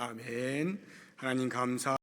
아멘. 하나님 감사.